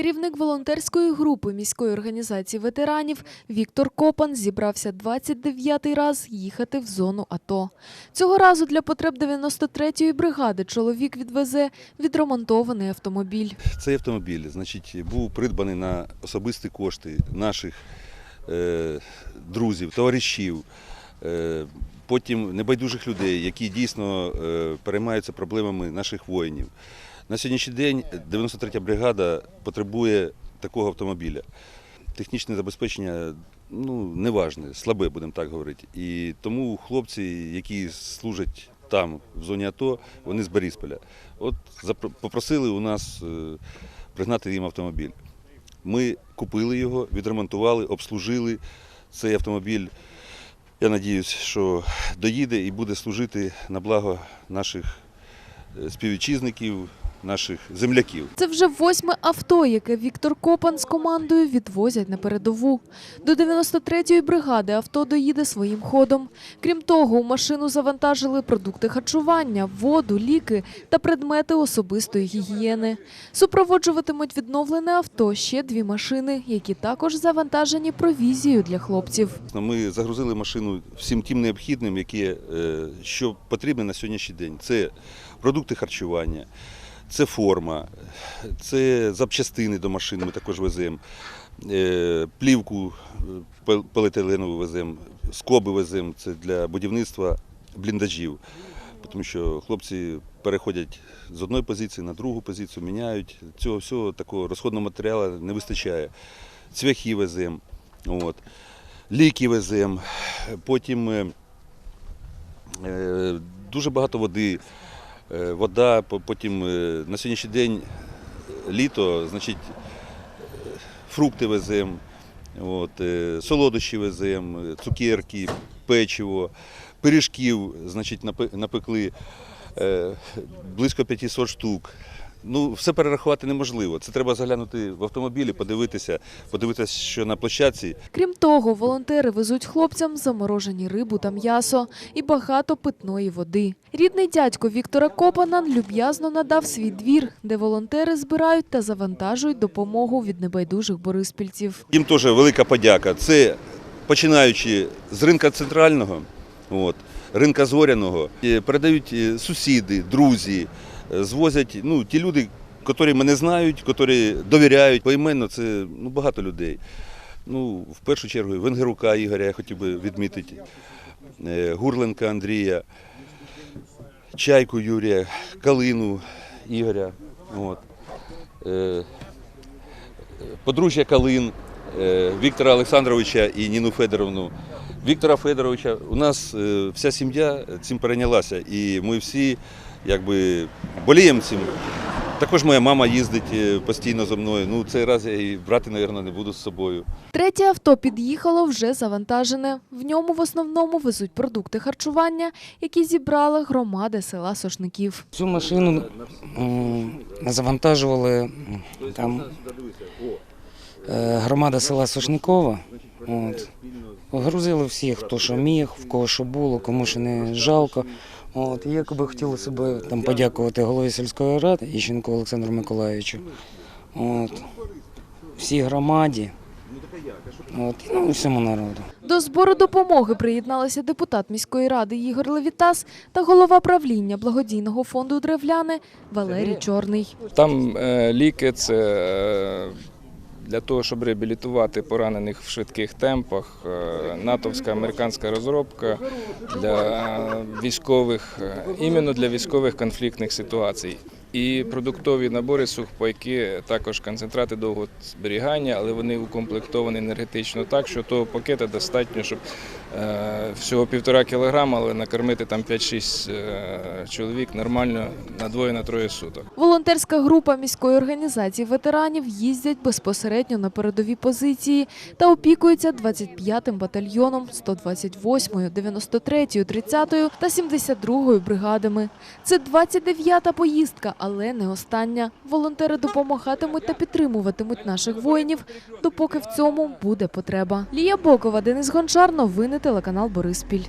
Керівник волонтерської групи міської організації ветеранів Віктор Копан зібрався 29-й раз їхати в зону АТО. Цього разу для потреб 93-ї бригади чоловік відвезе відремонтований автомобіль. Цей автомобіль, значить, був придбаний на особисті кошти наших е, друзів, товаришів, е, потім небайдужих людей, які дійсно е, переймаються проблемами наших воїнів. На сьогоднішній день 93-я бригада потребує такого автомобіля. Технічне забезпечення ну, неважне, слабе, будемо так говорити. І тому хлопці, які служать там, в зоні АТО, вони з Борисполя. От попросили у нас е, пригнати їм автомобіль. Ми купили його, відремонтували, обслужили цей автомобіль. Я сподіваюся, що доїде і буде служити на благо наших е, співвітчизників, наших земляків. Це вже восьме авто, яке Віктор Копан з командою відвозять на передову. До 93-ї бригади авто доїде своїм ходом. Крім того, у машину завантажили продукти харчування, воду, ліки та предмети особистої гігієни. Супроводжуватимуть відновлене авто ще дві машини, які також завантажені провізією для хлопців. Ми загрузили машину всім тим необхідним, яке, е, що потрібно на сьогоднішній день. Це продукти харчування, це форма, це запчастини до машин ми також веземо, е, плівку е, поліетиленову веземо, скоби веземо, це для будівництва бліндажів. Тому що хлопці переходять з одної позиції на другу позицію, міняють. Цього всього такого розходного матеріалу не вистачає. Цвяхи веземо. От ліки веземо, потім е, дуже багато води. Е, Вода, по- потім е, на сьогоднішній день літо, значить, фрукти веземо, от, е, солодощі веземо, цукерки, печиво, пиріжків, значить, напе- напекли близько 500 штук. Ну, все перерахувати неможливо. Це треба заглянути в автомобілі, подивитися, подивитися, що на площадці Крім того, волонтери везуть хлопцям заморожені рибу та м'ясо і багато питної води. Рідний дядько Віктора Копана люб'язно надав свій двір, де волонтери збирають та завантажують допомогу від небайдужих бориспільців. Їм теж велика подяка. Це починаючи з ринка центрального, от, ринка зоряного, передають е, сусіди, друзі, звозять ну, ті люди, які мене знають, які довіряють. Поіменно це ну, багато людей. Ну, в першу чергу Венгерука Ігоря я хотів би відмітити, е, Гурленка Андрія, Чайку Юрія, Калину Ігоря. От. Е, подружжя Калин, е, Віктора Олександровича і Ніну Федоровну. Віктора Федоровича, у нас е, вся сім'я цим перейнялася, і ми всі якби боліємо цим. Також моя мама їздить е, постійно зі мною. Ну, цей раз я і брати, мабуть, не буду з собою. Третє авто під'їхало вже завантажене. В ньому в основному везуть продукти харчування, які зібрала громада села Сошників. Цю машину завантажували там громада села Сошникова. От. Грузили всіх, хто що міг, в кого що було, кому що не жалко. От. І якби хотіли себе там подякувати голові сільської ради Іщенку Олександру Миколаївичу. От. Всій громаді. От. Ну, всьому народу. До збору допомоги приєдналися депутат міської ради Ігор Левітас та голова правління благодійного фонду Древляни Валерій Чорний. Там е, ліки це е, для того, щоб реабілітувати поранених в швидких темпах. Е, натовська американська розробка для військових, е, іменно для військових конфліктних ситуацій. І продуктові набори сухпайки, також концентрати довгого зберігання, але вони укомплектовані енергетично так, що того пакета достатньо, щоб е, всього півтора кілограма, але накормити там 5-6 е, чоловік нормально на двоє на троє суток. Волонтерська група міської організації ветеранів їздять безпосередньо на передові позиції та опікуються 25-м батальйоном, 128-ю, 93-ю, 30-ю та 72-ю бригадами. Це 29-та поїздка, але не остання. Волонтери допомагатимуть та підтримуватимуть наших воїнів, допоки в цьому буде потреба. Лія Бокова, Денис Гончар, новини телеканал Бориспіль.